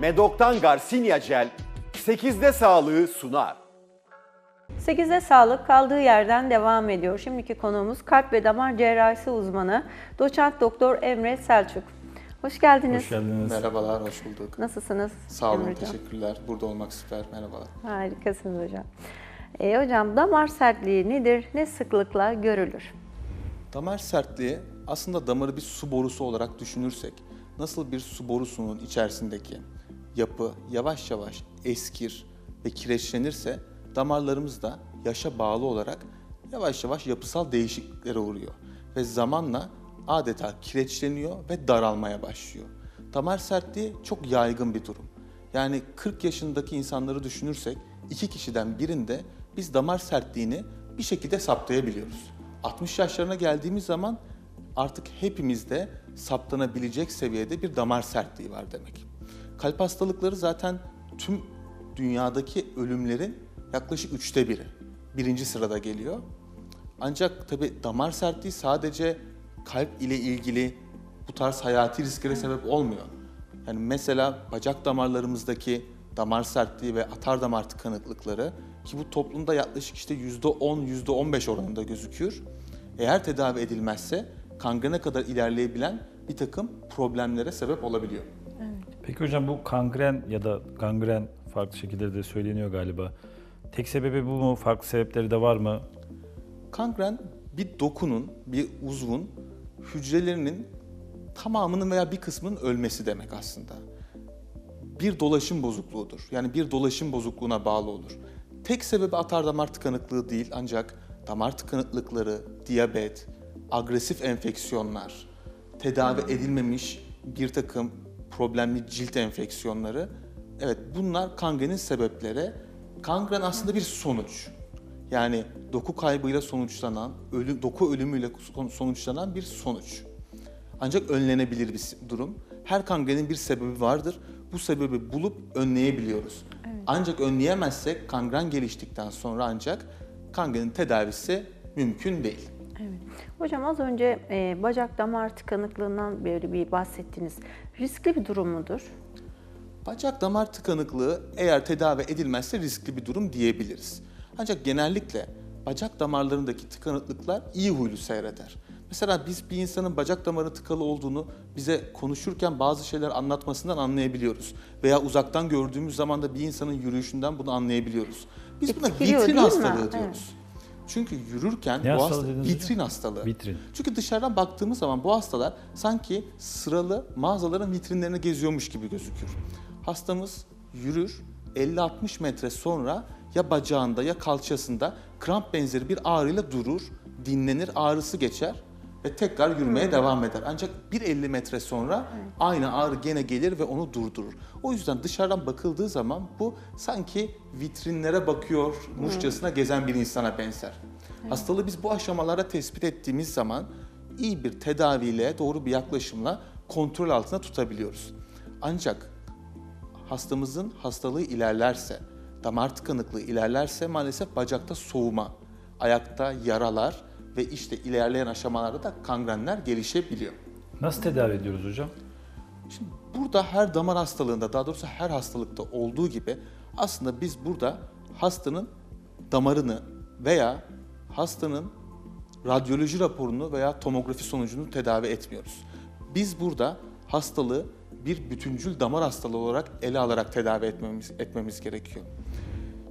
Medok'tan Garcinia Gel 8'de sağlığı sunar. 8'de sağlık kaldığı yerden devam ediyor. Şimdiki konuğumuz kalp ve damar cerrahisi uzmanı doçent doktor Emre Selçuk. Hoş geldiniz. Hoş geldiniz. Merhabalar, hoş bulduk. Nasılsınız? Sağ olun, Emre hocam? teşekkürler. Burada olmak süper, merhabalar. Harikasınız hocam. E, hocam damar sertliği nedir? Ne sıklıkla görülür? Damar sertliği aslında damarı bir su borusu olarak düşünürsek, nasıl bir su borusunun içerisindeki yapı yavaş yavaş eskir ve kireçlenirse, damarlarımız da yaşa bağlı olarak yavaş yavaş yapısal değişikliklere uğruyor. Ve zamanla adeta kireçleniyor ve daralmaya başlıyor. Damar sertliği çok yaygın bir durum. Yani 40 yaşındaki insanları düşünürsek iki kişiden birinde biz damar sertliğini bir şekilde saptayabiliyoruz. 60 yaşlarına geldiğimiz zaman artık hepimizde saptanabilecek seviyede bir damar sertliği var demek. Kalp hastalıkları zaten tüm dünyadaki ölümlerin yaklaşık üçte biri. Birinci sırada geliyor. Ancak tabi damar sertliği sadece kalp ile ilgili bu tarz hayati risklere sebep olmuyor. Yani mesela bacak damarlarımızdaki damar sertliği ve atar damar tıkanıklıkları ki bu toplumda yaklaşık işte %10, %15 oranında gözüküyor. Eğer tedavi edilmezse kangrene kadar ilerleyebilen bir takım problemlere sebep olabiliyor. Peki hocam bu kangren ya da gangren farklı şekilde de söyleniyor galiba. Tek sebebi bu mu? Farklı sebepleri de var mı? Kangren bir dokunun, bir uzvun hücrelerinin tamamının veya bir kısmının ölmesi demek aslında. Bir dolaşım bozukluğudur. Yani bir dolaşım bozukluğuna bağlı olur. Tek sebebi atar damar tıkanıklığı değil ancak damar tıkanıklıkları, diyabet, agresif enfeksiyonlar, tedavi edilmemiş bir takım problemli cilt enfeksiyonları. Evet bunlar kangrenin sebepleri. Kangren aslında bir sonuç. Yani doku kaybıyla sonuçlanan, ölüm, doku ölümüyle son- sonuçlanan bir sonuç. Ancak önlenebilir bir durum. Her kangrenin bir sebebi vardır. Bu sebebi bulup önleyebiliyoruz. Ancak önleyemezsek kangren geliştikten sonra ancak kangrenin tedavisi mümkün değil. Hocam az önce e, bacak damar tıkanıklığından böyle bir bahsettiniz. Riskli bir durum mudur? Bacak damar tıkanıklığı eğer tedavi edilmezse riskli bir durum diyebiliriz. Ancak genellikle bacak damarlarındaki tıkanıklıklar iyi huylu seyreder. Mesela biz bir insanın bacak damarı tıkalı olduğunu bize konuşurken bazı şeyler anlatmasından anlayabiliyoruz. Veya uzaktan gördüğümüz zaman da bir insanın yürüyüşünden bunu anlayabiliyoruz. Biz buna Etkiliyor, vitrin mi? hastalığı Evet. Çünkü yürürken Ne bu hasta, vitrin hocam? hastalığı. Vitrin. Çünkü dışarıdan baktığımız zaman bu hastalar sanki sıralı mağazaların vitrinlerini geziyormuş gibi gözükür. Hastamız yürür, 50-60 metre sonra ya bacağında ya kalçasında kramp benzeri bir ağrıyla durur, dinlenir, ağrısı geçer ve tekrar yürümeye devam eder. Ancak 1.50 metre sonra aynı ağrı gene gelir ve onu durdurur. O yüzden dışarıdan bakıldığı zaman bu sanki vitrinlere bakıyormuşçasına gezen bir insana benzer. Hastalığı biz bu aşamalara tespit ettiğimiz zaman iyi bir tedaviyle, doğru bir yaklaşımla kontrol altında tutabiliyoruz. Ancak hastamızın hastalığı ilerlerse, damar tıkanıklığı ilerlerse maalesef bacakta soğuma, ayakta yaralar ve işte ilerleyen aşamalarda da kangrenler gelişebiliyor. Nasıl tedavi ediyoruz hocam? Şimdi burada her damar hastalığında, daha doğrusu her hastalıkta olduğu gibi aslında biz burada hastanın damarını veya hastanın radyoloji raporunu veya tomografi sonucunu tedavi etmiyoruz. Biz burada hastalığı bir bütüncül damar hastalığı olarak ele alarak tedavi etmemiz, etmemiz gerekiyor.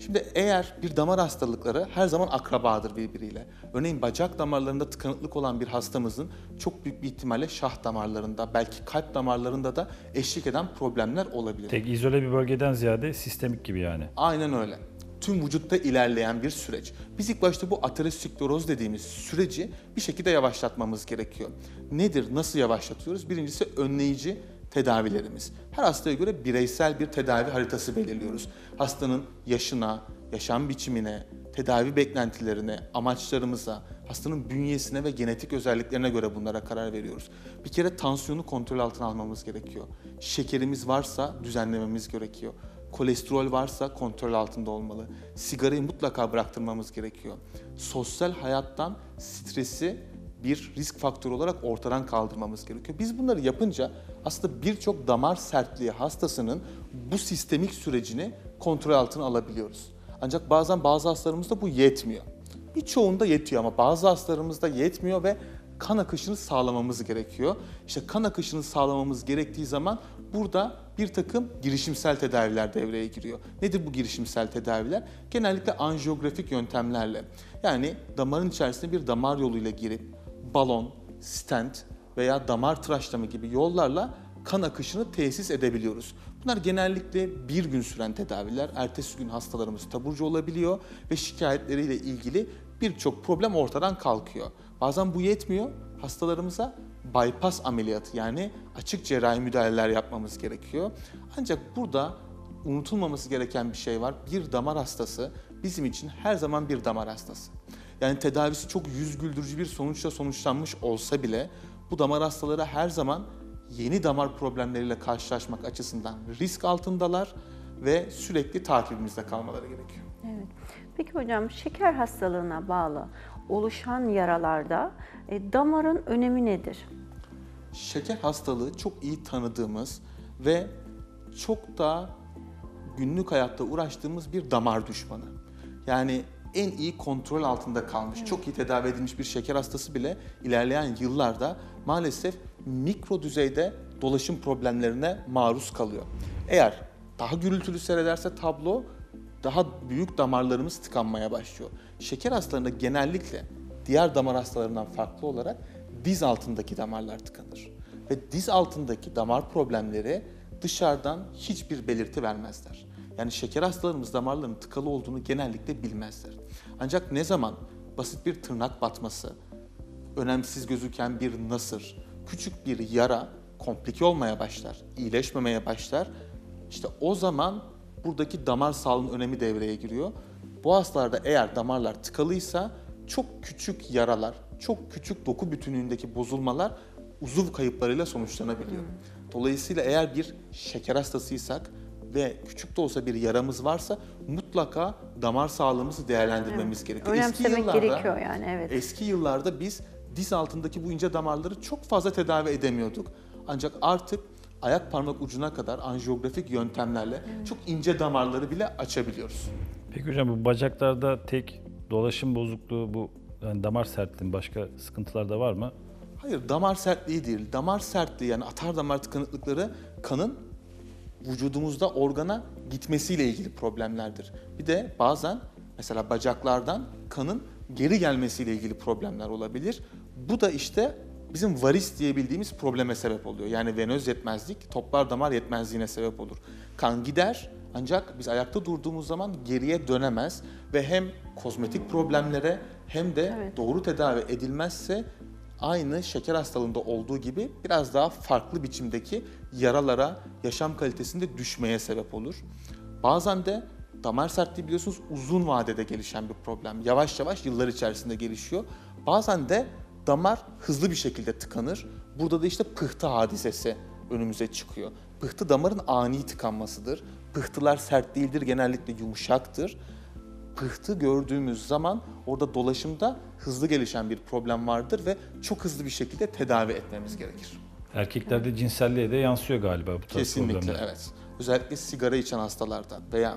Şimdi eğer bir damar hastalıkları her zaman akrabadır birbiriyle. Örneğin bacak damarlarında tıkanıklık olan bir hastamızın çok büyük bir ihtimalle şah damarlarında, belki kalp damarlarında da eşlik eden problemler olabilir. Tek izole bir bölgeden ziyade sistemik gibi yani. Aynen öyle. Tüm vücutta ilerleyen bir süreç. Biz ilk başta bu ateroskleroz dediğimiz süreci bir şekilde yavaşlatmamız gerekiyor. Nedir, nasıl yavaşlatıyoruz? Birincisi önleyici tedavilerimiz. Her hastaya göre bireysel bir tedavi haritası belirliyoruz. Hastanın yaşına, yaşam biçimine, tedavi beklentilerine, amaçlarımıza, hastanın bünyesine ve genetik özelliklerine göre bunlara karar veriyoruz. Bir kere tansiyonu kontrol altına almamız gerekiyor. Şekerimiz varsa düzenlememiz gerekiyor. Kolesterol varsa kontrol altında olmalı. Sigarayı mutlaka bıraktırmamız gerekiyor. Sosyal hayattan stresi bir risk faktörü olarak ortadan kaldırmamız gerekiyor. Biz bunları yapınca aslında birçok damar sertliği hastasının bu sistemik sürecini kontrol altına alabiliyoruz. Ancak bazen bazı hastalarımızda bu yetmiyor. Birçoğunda yetiyor ama bazı hastalarımızda yetmiyor ve kan akışını sağlamamız gerekiyor. İşte kan akışını sağlamamız gerektiği zaman burada bir takım girişimsel tedaviler devreye giriyor. Nedir bu girişimsel tedaviler? Genellikle anjiyografik yöntemlerle. Yani damarın içerisine bir damar yoluyla girip balon, stent veya damar tıraşlama gibi yollarla kan akışını tesis edebiliyoruz. Bunlar genellikle bir gün süren tedaviler. Ertesi gün hastalarımız taburcu olabiliyor ve şikayetleriyle ilgili birçok problem ortadan kalkıyor. Bazen bu yetmiyor. Hastalarımıza bypass ameliyatı yani açık cerrahi müdahaleler yapmamız gerekiyor. Ancak burada unutulmaması gereken bir şey var. Bir damar hastası bizim için her zaman bir damar hastası. Yani tedavisi çok yüz güldürücü bir sonuçla sonuçlanmış olsa bile bu damar hastaları her zaman yeni damar problemleriyle karşılaşmak açısından risk altındalar ve sürekli takibimizde kalmaları gerekiyor. Evet. Peki hocam şeker hastalığına bağlı oluşan yaralarda e, damarın önemi nedir? Şeker hastalığı çok iyi tanıdığımız ve çok da günlük hayatta uğraştığımız bir damar düşmanı. Yani en iyi kontrol altında kalmış, çok iyi tedavi edilmiş bir şeker hastası bile ilerleyen yıllarda maalesef mikro düzeyde dolaşım problemlerine maruz kalıyor. Eğer daha gürültülü seyrederse tablo daha büyük damarlarımız tıkanmaya başlıyor. Şeker hastalarında genellikle diğer damar hastalarından farklı olarak diz altındaki damarlar tıkanır. Ve diz altındaki damar problemleri dışarıdan hiçbir belirti vermezler. Yani şeker hastalarımız damarlarının tıkalı olduğunu genellikle bilmezler. Ancak ne zaman basit bir tırnak batması, önemsiz gözüken bir nasır, küçük bir yara komplike olmaya başlar, iyileşmemeye başlar. İşte o zaman buradaki damar sağlığının önemi devreye giriyor. Bu hastalarda eğer damarlar tıkalıysa çok küçük yaralar, çok küçük doku bütünlüğündeki bozulmalar uzuv kayıplarıyla sonuçlanabiliyor. Dolayısıyla eğer bir şeker hastasıysak ve küçük de olsa bir yaramız varsa mutlaka damar sağlığımızı değerlendirmemiz gerekiyor. Önemsemek gerekiyor yani evet. Eski yıllarda biz diz altındaki bu ince damarları çok fazla tedavi edemiyorduk. Ancak artık ayak parmak ucuna kadar anjiyografik yöntemlerle çok ince damarları bile açabiliyoruz. Peki hocam bu bacaklarda tek dolaşım bozukluğu bu yani damar sertliğinin başka sıkıntılar da var mı? Hayır damar sertliği değil. Damar sertliği yani atar damar tıkanıklıkları kanın vücudumuzda organa gitmesiyle ilgili problemlerdir. Bir de bazen mesela bacaklardan kanın geri gelmesiyle ilgili problemler olabilir. Bu da işte bizim varis diye bildiğimiz probleme sebep oluyor. Yani venöz yetmezlik, toplar damar yetmezliğine sebep olur. Kan gider ancak biz ayakta durduğumuz zaman geriye dönemez ve hem kozmetik problemlere hem de Evet. doğru tedavi edilmezse aynı şeker hastalığında olduğu gibi biraz daha farklı biçimdeki yaralara, yaşam kalitesinde düşmeye sebep olur. Bazen de damar sertliği biliyorsunuz uzun vadede gelişen bir problem. Yavaş yavaş yıllar içerisinde gelişiyor. Bazen de damar hızlı bir şekilde tıkanır. Burada da işte pıhtı hadisesi önümüze çıkıyor. Pıhtı damarın ani tıkanmasıdır. Pıhtılar sert değildir, genellikle yumuşaktır pıhtı gördüğümüz zaman orada dolaşımda hızlı gelişen bir problem vardır ve çok hızlı bir şekilde tedavi etmemiz gerekir. Erkeklerde cinselliğe de yansıyor galiba bu tarz Kesinlikle problemler. evet. Özellikle sigara içen hastalarda veya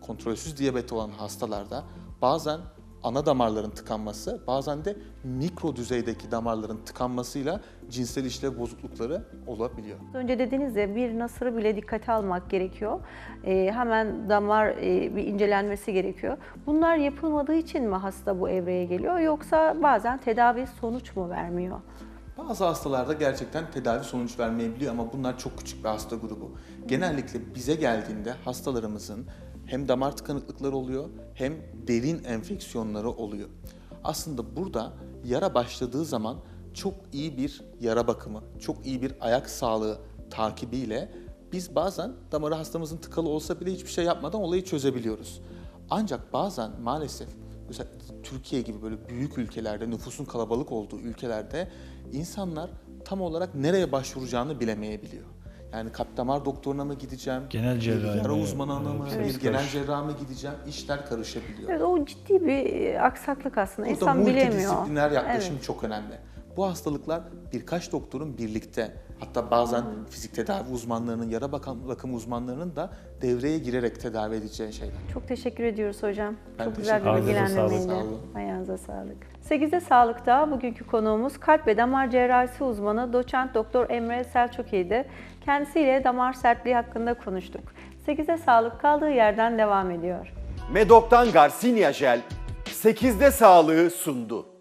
kontrolsüz diyabet olan hastalarda bazen ana damarların tıkanması, bazen de mikro düzeydeki damarların tıkanmasıyla cinsel işlev bozuklukları olabiliyor. Önce dediniz ya bir nasırı bile dikkate almak gerekiyor. Ee, hemen damar e, bir incelenmesi gerekiyor. Bunlar yapılmadığı için mi hasta bu evreye geliyor yoksa bazen tedavi sonuç mu vermiyor? Bazı hastalarda gerçekten tedavi sonuç vermeyebiliyor ama bunlar çok küçük bir hasta grubu. Genellikle bize geldiğinde hastalarımızın hem damar tıkanıklıkları oluyor hem derin enfeksiyonları oluyor. Aslında burada yara başladığı zaman çok iyi bir yara bakımı, çok iyi bir ayak sağlığı takibiyle biz bazen damarı hastamızın tıkalı olsa bile hiçbir şey yapmadan olayı çözebiliyoruz. Ancak bazen maalesef mesela Türkiye gibi böyle büyük ülkelerde, nüfusun kalabalık olduğu ülkelerde insanlar tam olarak nereye başvuracağını bilemeyebiliyor. Yani kalp damar doktoruna mı gideceğim, Genel cerrahi yara uzmanına mı, Evet. bir genel cerraha mı gideceğim, işler karışabiliyor. Evet o ciddi bir e, aksaklık aslında. Burada İnsan bilemiyor. multidisipliner yaklaşım Evet. çok önemli. Bu hastalıklar birkaç doktorun birlikte hatta bazen fizik tedavi uzmanlarının, yara bakım, uzmanlarının da devreye girerek tedavi edeceği şeyler. Çok teşekkür ediyoruz hocam. Ben Çok güzel bir bilgilendirmeydi. Sağ olun. Ayağınıza sağlık. 8'de Sağlık'ta bugünkü konuğumuz kalp ve damar cerrahisi uzmanı doçent doktor Emre Selçuki'ydi. Kendisiyle damar sertliği hakkında konuştuk. 8'de Sağlık kaldığı yerden devam ediyor. Medok'tan Garcinia Jel 8'de sağlığı sundu.